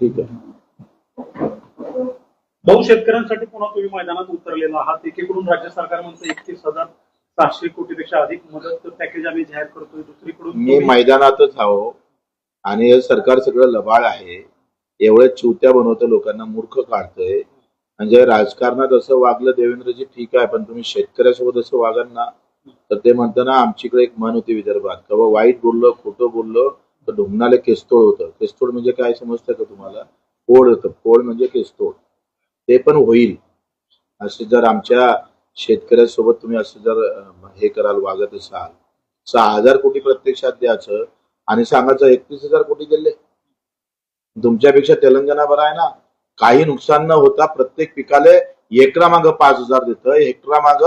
ठीक आहे. भाऊ शेतकऱ्यांसाठी पुन्हा तुम्ही मैदानात उतरलेला आहात? एकीकडून राज्य सरकार म्हणतं एकतीस हजार सातशे कोटीपेक्षा अधिक मदत पॅकेज आम्ही जाहीर करतोय. दुसरीकडून मी मैदानातच आहो आणि हे सरकार सगळं लबाड आहे. एवढ्या चिवत्या बनवतं लोकांना मूर्ख काढतंय. म्हणजे राजकारणात असं वागलं देवेंद्रजी ठीक आहे पण तुम्ही शेतकऱ्यासोबत असं वागाल ना तर ते म्हणताना आमच्याकडे एक म्हण होती विदर्भात. का बा वाईट बोललो खोटं बोललो तर ढुंगणाले केसतोड होतं. केसतोड म्हणजे काय समजतं का तुम्हाला? पोळ होतं. पोळ म्हणजे केसतोड. ते पण होईल. असे जर आमच्या शेतकऱ्यासोबत तुम्ही असं जर हे कराल वागत असाल सहा हजार कोटी प्रत्यक्षात द्यायचं आणि सांगायचं एकतीस हजार कोटी दिले. तुमच्यापेक्षा तेलंगणा बरं आहे ना? काही नुकसान न होता प्रत्येक पिकाले एकरा माग पाच हजार देतं. हेक्टरा माग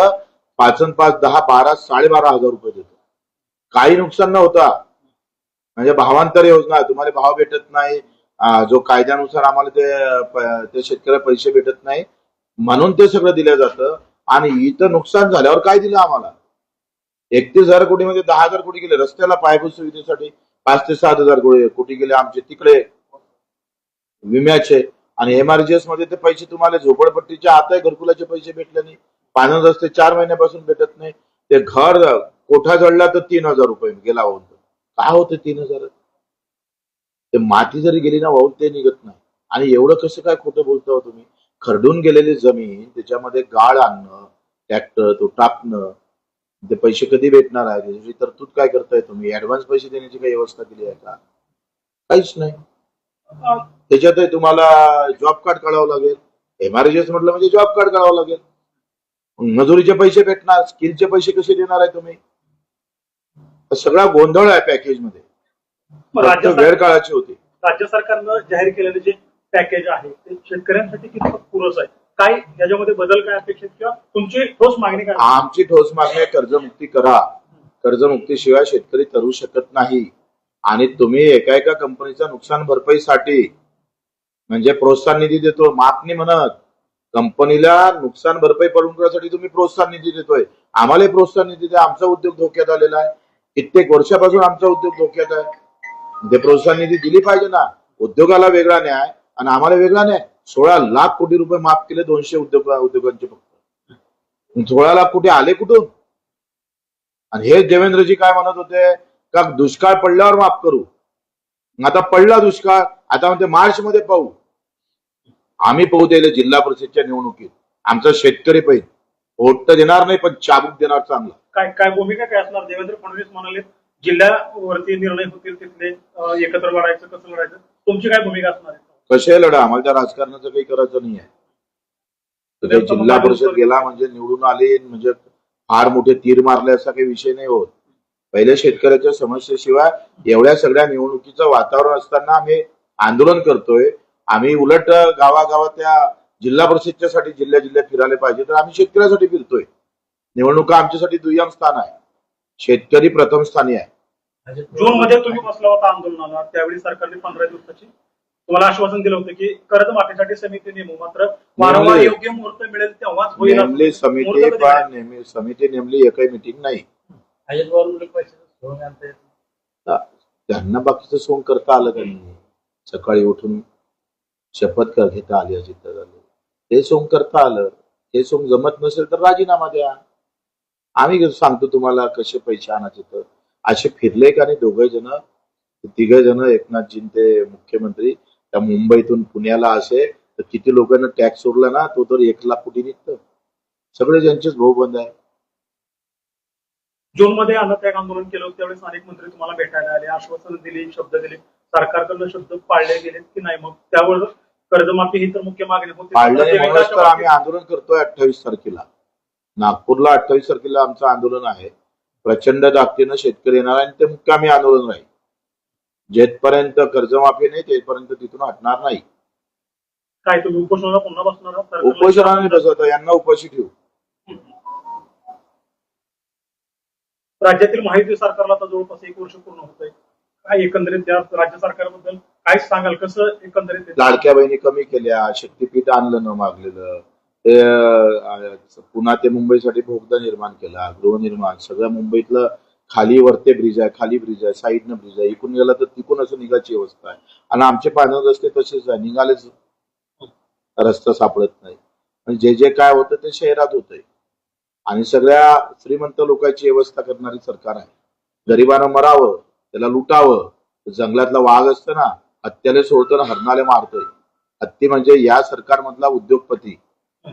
पाच पाच दहा बारा साडेबारा हजार रुपये देतं. काही नुकसान न होता म्हणजे भावांतर योजना तुम्हाला भाव भेटत नाही. जो कायद्यानुसार आम्हाला ते ते शेतकऱ्याला पैसे भेटत नाही. म्हणून ते सगळं दिलं जातं. आणि इथं नुकसान झाल्यावर काय दिलं आम्हाला? एकतीस हजार कोटी मध्ये दहा हजार कोटी गेले. रस्त्याला पायाभूत सुविधेसाठी पाच ते सात हजार कोटी गेले आमचे तिकडे. विम्याचे. आणि एमआरजीएसमध्ये ते पैसे तुम्हाला झोपडपट्टीच्या आता घरकुलाचे पैसे भेटले नाही. पाणी रस्ते चार महिन्यापासून भेटत नाही. ते घर कोठा जळला तर तीन हजार रुपये गेला होता काय होतं तीन हजार ते माती जरी गेली ना वाहून ते निघत नाही. आणि एवढं कसं काय खोटं बोलता हो तुम्ही? खरडून गेलेली जमीन त्याच्यामध्ये गाळ आणणं ट्रॅक्टर तो टाकणं ते पैसे कधी भेटणार आहे? त्याची तरतूद काय करताय तुम्ही? ऍडव्हान्स पैसे देण्याची काही व्यवस्था केली आहे का? काहीच नाही. त्याच्यातही तुम्हाला जॉब कार्ड काढावं लागेल. एमआरजीएस म्हटलं म्हणजे जॉब कार्ड काढावं लागेल. मजुरीचे पैसे भेटणार स्किलचे पैसे कसे देणार आहे तुम्ही? सगळा गोंधळ आहे पॅकेजमध्ये. मग राज्य फक्त वेळ काळाची होती. राज्य सरकारनं जाहीर केलेले जे पॅकेज आहे ते शेतकऱ्यांसाठी कितपत पुरस आहे? काय याच्यामध्ये बदल काय अपेक्षित किंवा तुमची ठोस मागणी काय? आमची ठोस मागणी आहे कर्जमुक्ती करा. कर्जमुक्तीशिवाय शेतकरी करू शकत नाही. आणि तुम्ही एका एका कंपनीच्या नुकसान भरपाईसाठी म्हणजे प्रोत्साहन निधी देतो माफ नाही म्हणत. कंपनीला नुकसान भरपाई पडून करण्यासाठी तुम्ही प्रोत्साहन निधी देतोय. आम्हाला प्रोत्साहन निधी द्या आमचा उद्योग धोक्यात आलेला आहे. कित्येक वर्षापासून आमचा उद्योग धोक्यात आहे. ते प्रोत्साहन निधी दिली पाहिजे ना. उद्योगाला वेगळा न्याय आणि आम्हाला वेगळा न्याय. सोळा लाख कोटी रुपये माफ केले दोनशे उद्योग उद्योगांचे फक्त. सोळा लाख कोटी आले कुठून? आणि हे देवेंद्रजी काय म्हणत होते? का दुष्काळ पडल्यावर माफ करू? मग आता पडला दुष्काळ आता म्हणते मार्च मध्ये पाहू. आम्ही पाहू दिले जिल्हा परिषदच्या निवडणुकीत. आमचा शेतकरी पाहिजे वोट तर देणार नाही पण चाबूक देणार चांगला. काय काय भूमिका काय असणार? देवेंद्र फडणवीस म्हणाले जिल्ह्यावरती निर्णय होतील तिथले एकत्र लढायचं कसं लढायचं? तुमची काय भूमिका असणार आहे? कसे लढा? आम्हाला त्या राजकारणाचं काही करायचं नाही आहे. जिल्हा परिषद गेला म्हणजे निवडून आले म्हणजे फार मोठे तीर मारले असा काही विषय नाही होत. पहिले शेतकऱ्याच्या समस्येशिवाय एवढ्या सगळ्या निवडणुकीचं वातावरण असताना आम्ही आंदोलन करतोय. आम्ही उलट गावागावात त्या जिल्हा परिषदच्या साठी जिल्ह्या जिल्ह्यात फिरायला पाहिजे तर आम्ही शेतकऱ्यासाठी फिरतोय. निवडणुका आमच्यासाठी दुय्यम स्थान आहे. शेतकरी प्रथम स्थानी आहे. जून मध्ये तुम्ही बसला होता आंदोलनाला त्यावेळी सरकारने पंधरा दिवसाची तुम्हाला आश्वासन दिलं होतं की कर्जमाफीसाठी समिती नेमू मात्र वारंवार. योग्य मुहूर्त मिळेल तेव्हाच होईल. समिती पण नेमली समिती नेमली एकही मिटिंग नाही. त्यांना बाकीचं सोंग करता आलं का नाही? सकाळी उठून शपथ घेता आली अजित ते सोंग करता आलं. हे सोंग जमत नसेल तर राजीनामा द्या. आम्ही सांगतो तुम्हाला कसे पैसे आणायचे तर? असे फिरले का नाही दोघे जण? तिघ जण एकनाथजी ते मुख्यमंत्री त्या मुंबईतून पुण्याला असे तर किती लोकांना टॅक्स सोडला ना तो तर एक लाख कोटी निघतं. सगळे ज्यांचेच भाऊ बंद आहे जून मध्ये अन्नत्याग आंदोलन केलं त्यावेळेस अनेक मंत्री तुम्हाला भेटायला आले आश्वासन दिली शब्द दिले. सरकारकडनं शब्द पाळले गेले की नाही मग? त्यावर कर्जमाफी ही तर मुख्य मागणी होती. आंदोलन करतोय अठ्ठावीस तारखेला. नागपूरला अठ्ठावीस तारखेला आमचं आंदोलन आहे. प्रचंड ताकदीनं शेतकरी येणार आणि ते मुक्कामी आंदोलन राहील. जेथपर्यंत कर्जमाफी नाही तेथपर्यंत तिथून हटणार नाही. काय तुम्ही उपोषणाला पुन्हा बसणार बसवतो यांना उपाशी ठेवू. राज्यातील माहिती सरकारला आता जवळपास एक वर्ष पूर्ण होत आहे. काय एकंदरीत त्या राज्य सरकारबद्दल काय सांगाल? कसं एकंदरीत लाडक्या बहिणी कमी केल्या शक्तीपीठ आणलं न मागलेलं. ते पुन्हा ते मुंबईसाठी भोगदा निर्माण केला गृहनिर्माण सगळ्या मुंबईतलं खाली वरते ब्रिज आहे खाली ब्रिज आहे साईडनं ब्रिज आहे इकडून गेला तर तिकून असं निघायची अवस्था आहे. आणि आमचे पाण्याचे रस्ते तसेच आहे निघालेच रस्ता सापडत नाही. आणि जे जे काय होतं ते शहरात होतंय. आणि सगळ्या श्रीमंत लोकांची व्यवस्था करणारी सरकार आहे. गरिबानं मरावं त्याला लुटावं जंगलातला वाघ असतं ना हत्याले सोडतं ना हरणाले मारतोय. हत्ती म्हणजे या सरकारमधला उद्योगपती.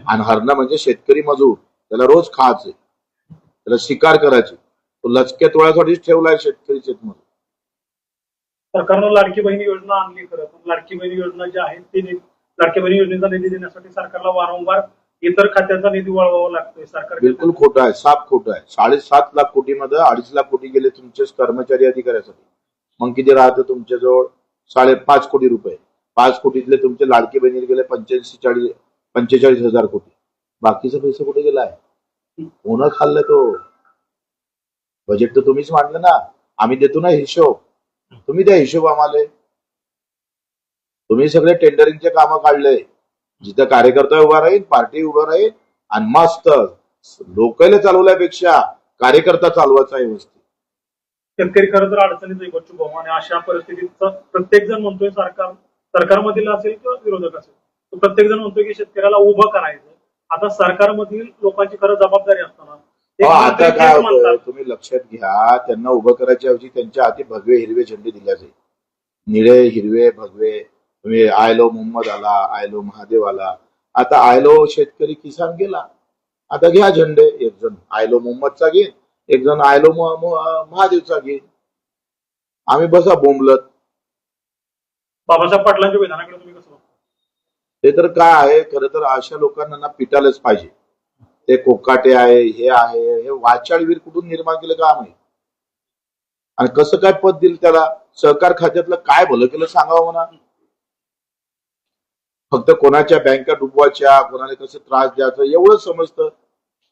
आणि हरणं म्हणजे शेतकरी मजूर. त्याला रोज खायचे. त्याला शिकार करायची. तो लचक्या तोळ्यासाठीच ठेवलाय शेतकरी शेतमजूर. सरकारनं लाडकी बहिणी योजना आणली खरं पण लाडकी बहिणी योजना जी आहे ती लाडकी बहिणी योजनेचा निधी देण्यासाठी सरकारला वारंवार इतर खात्याचा निधी वळवावा लागतोय. सरकार बिलकुल खोटं आहे साफ खोटं आहे. साडेसात लाख कोटीमध्ये अडीच लाख कोटी गेले तुमचे कर्मचारी अधिकाऱ्यासाठी. मग किती राहतं तुमच्याजवळ? साडेपाच कोटी रुपये. पाच कोटीतले तुमचे लाडके बहिणीला गेले पंच्याऐंशी चाळीस पंचेचाळीस हजार कोटी. बाकीचा पैसे कुठे गेलाय? कोण खाल्लं तो? बजेट तर तुम्हीच मांडलं ना. आम्ही देतो ना हिशोब. तुम्ही द्या हिशोब आम्हाला. तुम्ही सगळे टेंडरिंगचे कामं काढले. जिथं कार्यकर्ता उभा राहील पार्टी उभा राहील आणि मस्त लोकांना चालवल्यापेक्षा कार्यकर्ता चालवायचा आहे व्यवस्थित. शेतकरी खरं तर अडचणीत आहे बच्चू भाऊ. आणि अशा परिस्थितीत प्रत्येक जण म्हणतोय सरकार सरकारमधील असेल किंवा विरोधक असेल. प्रत्येक जण म्हणतोय की शेतकऱ्याला उभं करायचं. आता सरकारमधील लोकांची खरं जबाबदारी असताना आता काय होतं? तुम्ही लक्षात घ्या त्यांना उभं करायच्या ऐवजी त्यांच्या हाती भगवे हिरवे झेंडे दिल्या जाईल निळे हिरवे भगवे तुम्ही आयलो मोहम्मद आला आयलो महादेव आला. आता आयलो शेतकरी किसान गेला. आता घ्या झेंडे एक जण आयलो मोहम्मदचा घेईन एक जण आयलो महादेवचा घेईन. आम्ही बसा बोंबलत. बाबासाहेब पाटलांच्या विधानाकडे? ते तर काय आहे? खरं तर अशा लोकांना ना पिटायलाच पाहिजे. ते कोकाटे आहे हे आहे हे वाचाळवीर कुठून निर्माण केलं काम आहे? आणि कसं काय पद दिलं त्याला? सहकार खात्यातलं काय भलं केलं सांगावं म्हणा. फक्त कोणाच्या बँका डुबवायच्या कोणाला कसं त्रास द्यायचा एवढं समजतं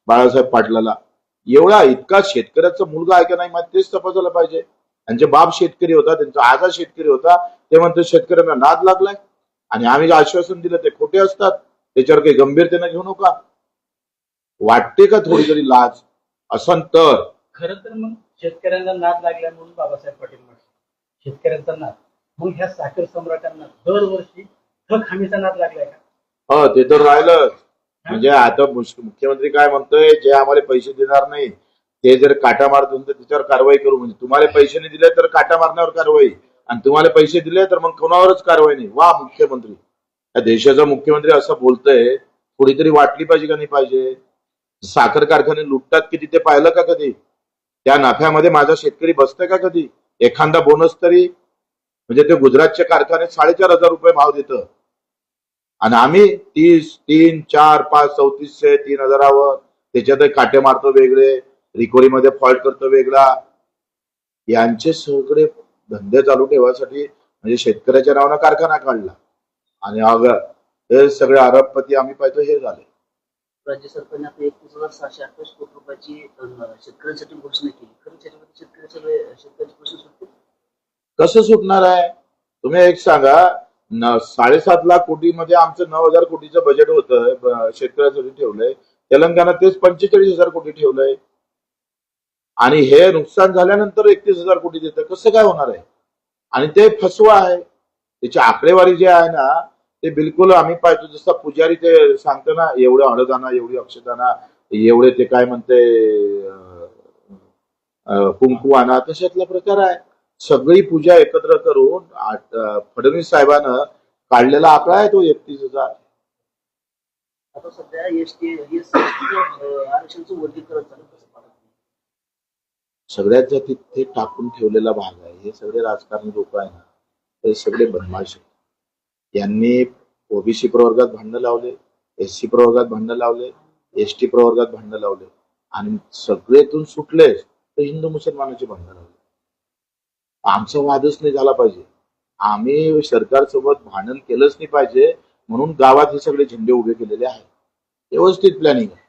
बाळासाहेब पाटलाला. एवढा इतका शेतकऱ्याचा मुलगा आहे का नाही मग तेच तपासायला पाहिजे. त्यांचे बाप शेतकरी होता त्यांचा आजा शेतकरी होता ते म्हणतो शेतकऱ्यांना नाद लागलाय. आणि आम्ही जे आश्वासन दिलं ते खोटे असतात त्याच्यावर काही गंभीरतेनं घेऊ नका. वाटते का थोडी तरी लाज? असन तर. खरं तर मग शेतकऱ्यांना नाद लागल्या म्हणून बाबासाहेब पाटील म्हटलं शेतकऱ्यांचा नाद. मग ह्या साखर सम्राटांना दरवर्षी थक हमीचा नाद लागलाय का? हो ते तर राहिलं म्हणजे आता मुख्यमंत्री काय म्हणतोय? जे आम्हाला पैसे देणार नाही ते जर काटा मारत त्याच्यावर कारवाई करू. म्हणजे तुम्हाला पैसे नाही दिले तर काटा मारण्यावर कारवाई. आणि तुम्हाला पैसे दिले तर मग कोणावरच कारवाई नाही. वा मुख्यमंत्री. या देशाचा मुख्यमंत्री असं बोलतोय थोडी वाटली पाहिजे का नाही पाहिजे? साखर कारखाने लुटतात की तिथे पाहिलं का कधी? त्या नफ्यामध्ये माझा शेतकरी बसतोय का कधी? एखादा बोनस तरी? म्हणजे ते गुजरातच्या कारखाने साडेचार हजार रुपये भाव देत. आणि आम्ही तीस तीन चार पाच चौतीसशे तीन हजारावर त्याच्यात काटे मारतो वेगळे रिकोरीमध्ये फॉल्ट करतो वेगळा. यांचे सगळे धंदे चालू ठेवायसाठी म्हणजे शेतकऱ्याच्या नावानं कारखाना काढला. आणि अग हे सगळे अरबपती आम्ही पाहतो हे झाले. राज्य सरकारने आता एकतीस हजार सहाशे अठ्ठावीस कोटी रुपयाची शेतकऱ्यांसाठी घोषणा केली. खरं त्याच्यामध्ये शेतकऱ्याचे प्रश्न सुटतील? कसं सुटणार आहे? तुम्ही एक सांगा साडेसात लाख कोटीमध्ये आमचं नऊ हजार कोटीचं बजेट होतं शेतकऱ्यासाठी ठेवलंय. तेलंगणा तेच पंचेचाळीस हजार कोटी ठेवलंय. आणि हे नुकसान झाल्यानंतर एकतीस हजार कोटी देतं. कसं काय होणार आहे? आणि ते फसवा आहे. त्याची आकडेवारी जी आहे ना ते बिलकुल आम्ही पाहतो. जसं पुजारी ते सांगतो ना एवढं अडदाना एवढी अक्षदाना एवढे ते काय म्हणते कुंकू आणा तशातला प्रकार आहे. सगळी पूजा एकत्र करून फडणवीस साहेबानं काढलेला आकडा आहे तो एकतीस हजार. आता सध्या एस टी आरक्षणचं वर्गीकरण चालू सगळ्यात ज्या तिथे टाकून ठेवलेला भाग आहे हे सगळे राजकारणी लोक आहे ना हे सगळे बदमाश आहेत यांनी ओबीसी प्रवर्गात भांडणं लावले एस सी प्रवर्गात भांडणं लावले एस टी प्रवर्गात भांडणं लावले. आणि सगळेतून सुटले तर हिंदू मुसलमानाचे भांडणं लावले. आमचा वादच नाही झाला पाहिजे. आम्ही सरकारसोबत भांडण केलंच नाही पाहिजे म्हणून गावात हे सगळे झेंडे उभे केलेले आहेत. व्यवस्थित प्लॅनिंग आहे.